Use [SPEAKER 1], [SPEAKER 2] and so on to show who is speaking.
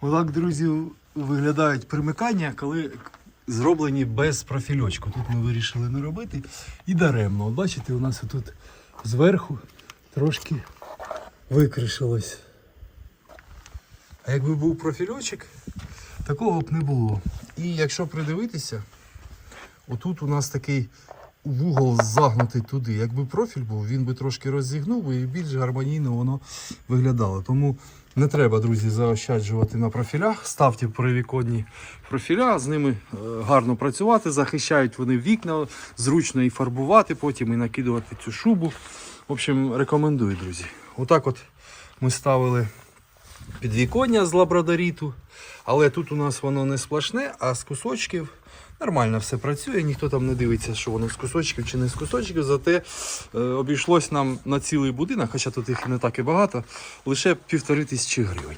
[SPEAKER 1] Отак, друзі, виглядають примикання, коли зроблені без профільочку. Тут ми вирішили не робити. І даремно. От бачите, у нас тут зверху трошки викришилось. А якби був профільочок, такого б не було. І якщо придивитися, отут у нас такий вугол загнутий туди. Якби профіль був, він би трошки розігнув і більш гармонійно воно виглядало. Тому не треба, друзі, заощаджувати на профілях. Ставте перевіконні профіля, з ними е, гарно працювати, захищають вони вікна, зручно і фарбувати потім, і накидувати цю шубу. В общем, рекомендую, друзі. Отак от ми ставили підвіконня з лабрадоріту, але тут у нас воно не сплошне, а з кусочків нормально все працює. Ніхто там не дивиться, що воно з кусочків чи не з кусочків. Зате е, обійшлось нам на цілий будинок, хоча тут їх не так і багато, лише півтори тисячі гривень.